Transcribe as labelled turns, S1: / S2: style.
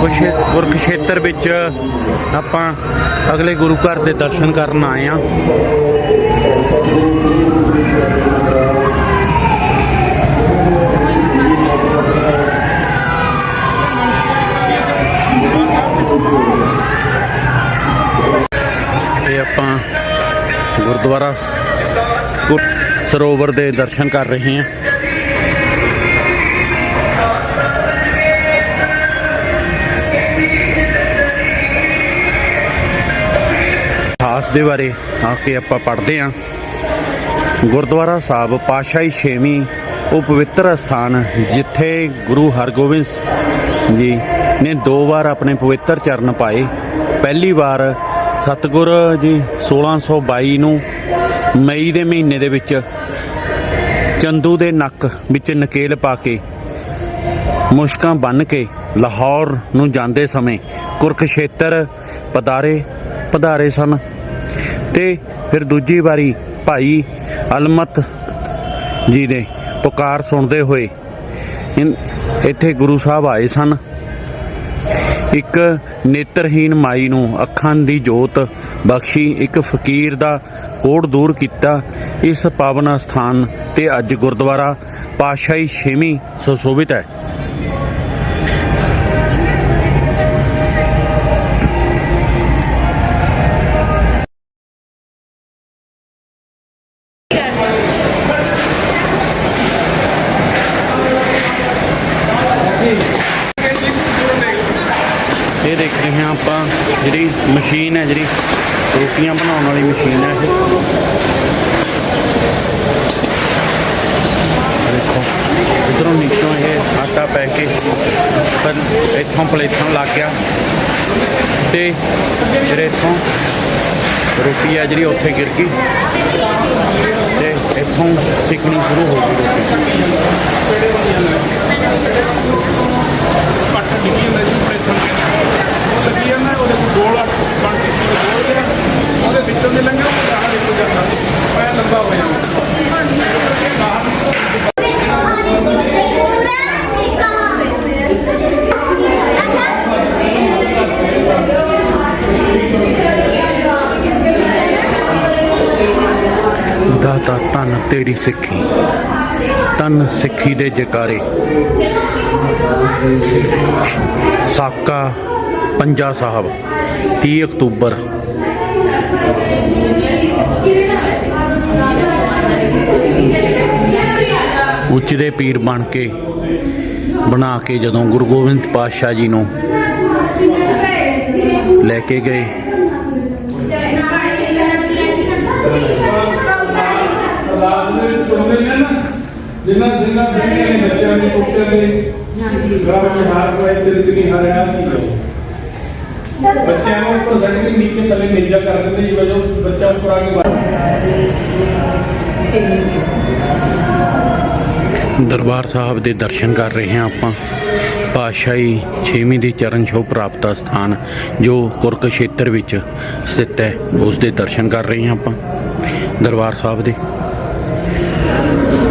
S1: ਕੁਸ਼ੇ- ਕੁਰੂਕਸ਼ੇਤਰ ਵਿੱਚ ਆਪਾਂ ਅਗਲੇ ਗੁਰੂ ਘਰ ਦੇ ਦਰਸ਼ਨ ਕਰਨ ਆਏ ਆ ਤੇ ਆਪਾਂ ਗੁਰਦੁਆਰਾ ਗੁਰ- ਸਰੋਵਰ ਦੇ ਦਰਸ਼ਨ ਕਰ ਰਹੇ ਹਾਂ। ਦੇ ਬਾਰੇ ਆ ਕੇ ਆਪਾਂ ਪੜ੍ਹਦੇ ਹਾਂ। ਗੁਰਦੁਆਰਾ ਸਾਹਿਬ ਪਾਸ਼ਾਹੀ ਛੇਵੀਂ ਉਹ ਪਵਿੱਤਰ ਸਥਾਨ ਜਿੱਥੇ ਗੁਰੂ ਹਰਗੋਬਿੰਦ ਜੀ ਨੇ ਦੋ ਵਾਰ ਆਪਣੇ ਪਵਿੱਤਰ ਚਰਨ ਪਾਏ। ਪਹਿਲੀ ਵਾਰ ਸਤਿਗੁਰ ਜੀ 1622 ਨੂੰ ਮਈ ਦੇ ਮਹੀਨੇ ਦੇ ਵਿੱਚ ਚੰਦੂ ਦੇ ਨੱਕ ਵਿੱਚ ਨਕੇਲ ਪਾ ਕੇ ਮੁਸ਼ਕਾਂ ਬੰਨ ਕੇ ਲਾਹੌਰ ਨੂੰ ਜਾਂਦੇ ਸਮੇਂ ਕੁਰਕਸ਼ੇਤਰ ਪਦਾਰੇ ਪਧਾਰੇ ਸਨ। ਤੇ ਫਿਰ ਦੂਜੀ ਵਾਰੀ ਭਾਈ ਅਲਮਤ ਜੀ ਨੇ ਪੁਕਾਰ ਸੁਣਦੇ ਹੋਏ ਇੱਥੇ ਗੁਰੂ ਸਾਹਿਬ ਆਏ ਸਨ। ਇੱਕ ਨੇਤਰਹੀਨ ਮਾਈ ਨੂੰ ਅੱਖਾਂ ਦੀ ਜੋਤ ਬਖਸ਼ੀ, ਇੱਕ ਫਕੀਰ ਦਾ ਕੋੜ ਦੂਰ ਕੀਤਾ। ਇਸ ਪਾਵਨ ਸਥਾਨ ਤੇ ਅੱਜ ਗੁਰਦੁਆਰਾ ਪਾਤਸ਼ਾਹੀ ਛੇਵੀਂ ਸੁਸ਼ੋਭਿਤ ਹੈ। ਦੇਖ ਰਹੇ ਹਾਂ ਆਪਾਂ ਜਿਹੜੀ ਮਸ਼ੀਨ ਹੈ, ਜਿਹੜੀ ਰੋਟੀਆਂ ਬਣਾਉਣ ਵਾਲੀ ਮਸ਼ੀਨ ਹੈ ਇਹ। ਦੇਖੋ, ਇਧਰੋਂ ਨੀਚੋਂ ਇਹ ਆਟਾ ਪੈ ਕੇ ਪਰ ਇੱਥੋਂ ਪਲੇਟਾਂ ਲੱਗ ਗਿਆ। ਤੇ ਜਿਹੜੇ ਇੱਥੋਂ ਰੋਟੀ ਆ ਜਿਹੜੀ ਉੱਥੇ ਗਿਰ ਗਈ। ਤੇ ਇੱਥੋਂ ਸਿੱਕਣੀ ਸ਼ੁਰੂ ਹੋ ਗਈ ਰੋਟੀ। ਤਨ ਤੇਰੀ ਸਿੱਖੀ ਤਨ ਸਿੱਖੀ ਦੇ ਜਕਾਰੇ। ਸਾਕਾ ਪੰਜਾ ਸਾਹਿਬ 30 ਅਕਤੂਬਰ। ਉੱਚ ਦੇ ਪੀਰ ਬਣ ਕੇ, ਬਣਾ ਕੇ ਜਦੋਂ ਗੁਰੂ ਗੋਬਿੰਦ ਪਾਤਸ਼ਾਹ ਜੀ ਨੂੰ ਲੈ ਕੇ ਗਏ
S2: ਰਾਤ ਦੇ ਵਿੱਚ ਸੁਣਦੇ ਨੇ ਨਾ ਜਿੰਨਾ ਜਿੰਨਾ ਨੇ ਬੱਚਿਆਂ ਦੇ ਕੁੱਤੇ ਦੇ ਗਾਹ ਵਿੱਚ ਹਾਰ ਕੋਈ ਸਿਰ ਨਹੀਂ ਹਾਰਿਆ ਬੱਚਿਆਂ ਨੂੰ ਉੱਪਰ ਜ਼ਖਮੀ ਨੀਚੇ ਥੱਲੇ ਮੇਜਾ ਕਰ ਦਿੰਦੇ ਜੀ ਵਜੋਂ ਬੱਚਾ ਉੱਪਰ ਆ ਕੇ
S1: ਦਰਬਾਰ ਸਾਹਿਬ ਦੇ ਦਰਸ਼ਨ ਕਰ ਰਹੇ ਹਾਂ ਆਪਾਂ। ਪਾਤਸ਼ਾਹੀ ਛੇਵੀਂ ਦੀ ਚਰਨ ਛੋਹ ਪ੍ਰਾਪਤ ਸਥਾਨ ਜੋ ਕੁਰਕਸ਼ੇਤਰ ਵਿੱਚ ਸਥਿਤ ਹੈ ਉਸ ਦੇ ਦਰਸ਼ਨ ਕਰ ਰਹੇ ਹਾਂ ਆਪਾਂ। ਦਰਬਾਰ ਸਾਹਿਬ ਦੇ Yeah.